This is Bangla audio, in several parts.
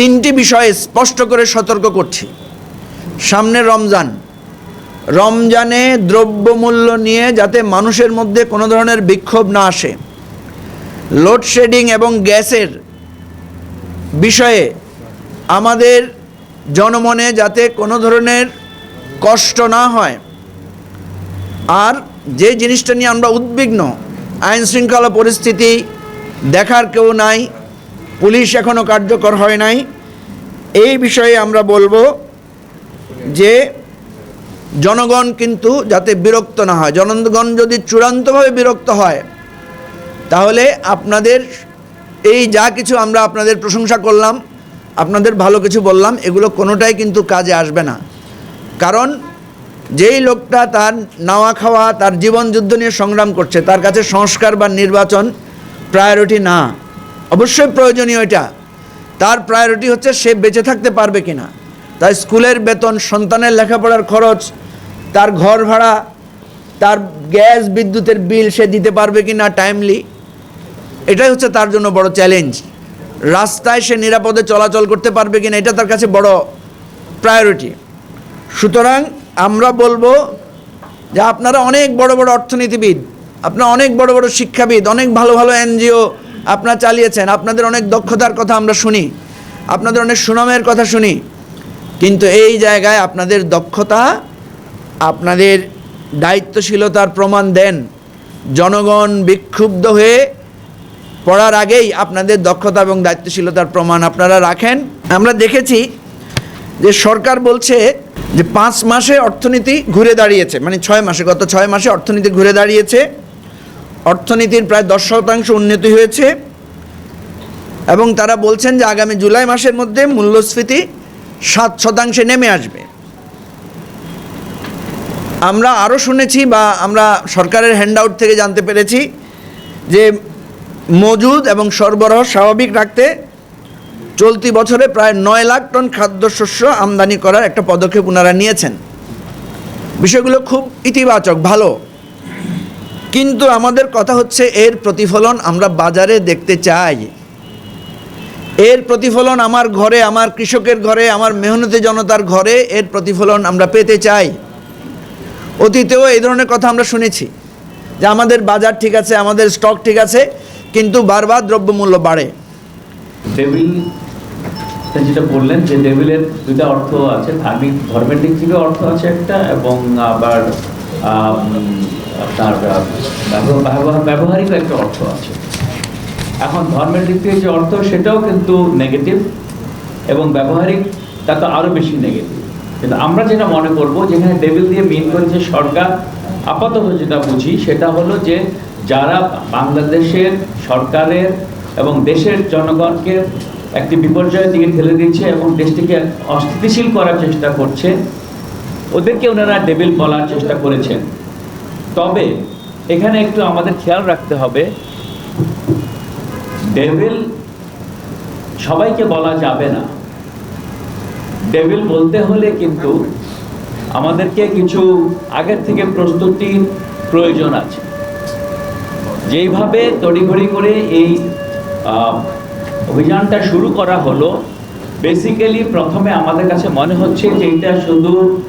তিনটি বিষয়ে স্পষ্ট করে সতর্ক করছি। সামনে রমজান। রমজানে দ্রব্যমূল্য নিয়ে যাতে মানুষের মধ্যে কোনো ধরনের বিক্ষোভ না আসে, লোডশেডিং এবং গ্যাসের বিষয়ে আমাদের জনমনে যাতে কোনো ধরনের কষ্ট না হয়। আর যে জিনিসটা নিয়ে আমরা উদ্বিগ্ন আইন শৃঙ্খলা পরিস্থিতি দেখার কেউ নাই পুলিশ এখনও কার্যকর হয় নাই। এই বিষয়ে আমরা বলব যে জনগণ কিন্তু যাতে বিরক্ত না হয়। জনগণ যদি চূড়ান্তভাবে বিরক্ত হয়, তাহলে আপনাদের এই যা কিছু আমরা আপনাদের প্রশংসা করলাম, আপনাদের ভালো কিছু বললাম, এগুলো কোনোটাই কিন্তু কাজে আসবে না। কারণ যেই লোকটা তার নাওয়া খাওয়া, তার জীবন যুদ্ধ নিয়ে সংগ্রাম করছে, তার কাছে সংস্কার বা নির্বাচন প্রায়োরিটি না। অবশ্যই প্রয়োজনীয় এটা। তার প্রায়োরিটি হচ্ছে সে বেঁচে থাকতে পারবে কিনা। তাই স্কুলের বেতন, সন্তানের লেখাপড়ার খরচ, তার ঘর ভাড়া, তার গ্যাস, বিদ্যুতের বিল সে দিতে পারবে কি না টাইমলি এটাই হচ্ছে তার জন্য বড় চ্যালেঞ্জ রাস্তায় সে নিরাপদে চলাচল করতে পারবে কি না এটা তার কাছে বড় প্রায়োরিটি সুতরাং আমরা বলব যে আপনারা অনেক বড় বড় অর্থনীতিবিদ, আপনারা অনেক বড় বড় শিক্ষাবিদ, অনেক ভালো ভালো এনজিও আপনারা চালিয়েছেন, আপনাদের অনেক দক্ষতার কথা আমরা শুনি, আপনাদের অনেক সুনামের কথা শুনি, কিন্তু এই জায়গায় আপনাদের দক্ষতা, আপনাদের দায়িত্বশীলতার প্রমাণ দেন। জনগণ বিক্ষুব্ধ হয়ে পড়ার আগেই আপনাদের দক্ষতা এবং দায়িত্বশীলতার প্রমাণ আপনারা রাখেন। আমরা দেখেছি যে সরকার বলছে যে পাঁচ মাসে অর্থনীতি ঘুরে দাঁড়িয়েছে মানে ছয় মাসে, গত ছয় মাসে অর্থনীতি ঘুরে দাঁড়িয়েছে। অর্থনীতির প্রায় দশ শতাংশ উন্নতি হয়েছে এবং তারা বলছেন যে আগামী জুলাই মাসের মধ্যে মূল্যস্ফীতি সাত শতাংশে নেমে আসবে। আমরা আরও শুনেছি বা আমরা সরকারের হ্যান্ডআউট থেকে জানতে পেরেছি যে মজুদ এবং সরবরাহ স্বাভাবিক রাখতে চলতি বছরে প্রায় নয় লাখ টন খাদ্যশস্য আমদানি করার একটা পদক্ষেপ ওনারা নিয়েছেন। বিষয়গুলো খুব ইতিবাচক, ভালো। কিন্তু আমাদের কথা হচ্ছে এর প্রতিফলন আমরা বাজারে দেখতে চাই। এর প্রতিফলন আমার ঘরে, আমার কৃষকের ঘরে, আমার মেহনতি জনতার ঘরে এর প্রতিফলন আমরা পেতে চাই। অতীতেও এই ধরনের কথা আমরা শুনেছি যে আমাদের বাজার ঠিক আছে, আমাদের স্টক ঠিক আছে, কিন্তু বারবার দ্রব্যমূল্য বাড়ে। যেটা বললেন যে ডেভিলের দুইটা অর্থ আছে, ধার্মিক, ধর্মের দিক থেকে অর্থ আছে একটা এবং আবার ব্যবহার- ব্যবহারিক একটা অর্থ আছে। এখন ধর্মের দিক থেকে যে অর্থ, সেটাও কিন্তু নেগেটিভ এবং ব্যবহারিক, তা তো আরও বেশি নেগেটিভ কিন্তু আমরা যেটা মনে করব, যেখানে ডেভিল দিয়ে মিন করেছে সরকার আপাতত যেটা বুঝি, সেটা হলো যে যারা বাংলাদেশের সরকারের এবং দেশের জনগণকে একটি বিপর্যয়ের দিকে ঠেলে দিচ্ছে এবং দেশটিকে অস্থিতিশীল করার চেষ্টা করছে, ওদেরকে ওনারা ডেভিল বলার চেষ্টা করেছেন। তবে এখানে একটু আমাদের খেয়াল রাখতে হবে। ডেভিল সবাইকে বলা যাবে না। ডেভিল বলতে হলে কিন্তু আমাদেরকে কিছু আগের থেকে প্রস্তুতির প্রয়োজন আছে। যেইভাবে তড়িঘড়ি করে এই অভিযানটা শুরু করা হলো বেসিক্যালি প্রথমে আমাদের কাছে মনে হচ্ছে যে এটা শুধু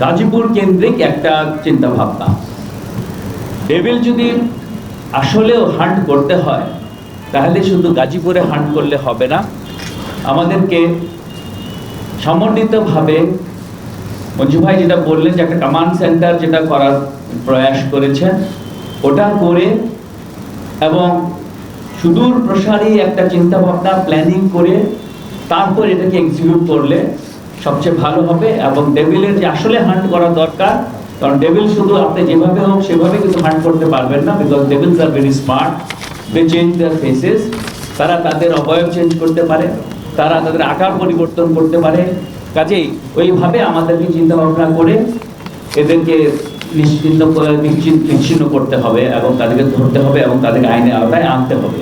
গাজীপুর কেন্দ্রিক একটা চিন্তা ভাবনা ডেভিল যদি আসলেও হান্ট করতে হয়, তাহলে শুধু গাজীপুরে হান্ট করলে হবে না। আমাদেরকে সমন্বিতভাবে মঞ্জু ভাই যেটা বললেন যে একটা কমান্ড সেন্টার যেটা করার প্রয়াস করেছেন, ওটা করে এবং সুদূর প্রসারী একটা চিন্তা ভাবনা প্ল্যানিং করে তারপর এটাকে এক্সিকিউট করলে সবচেয়ে ভালো হবে এবং ডেভিলের যে আসলে হান্ট করা দরকার কারণ ডেভিল শুধু আপনি যেভাবে হোক সেভাবে কিন্তু হান্ট করতে পারবেন না because devils are very smart they change their faces তারা তাদের অবয়ব চেঞ্জ করতে পারে, তারা তাদের আকার পরিবর্তন করতে পারে। কাজেই ওইভাবে আমাদেরকে চিন্তা ভাবনা করে এদেরকে নিশ্চিন্ত নিশ্চিন্ন করতে হবে এবং তাদেরকে ধরতে হবে এবং তাদেরকে আইনের আওতায় আনতে হবে।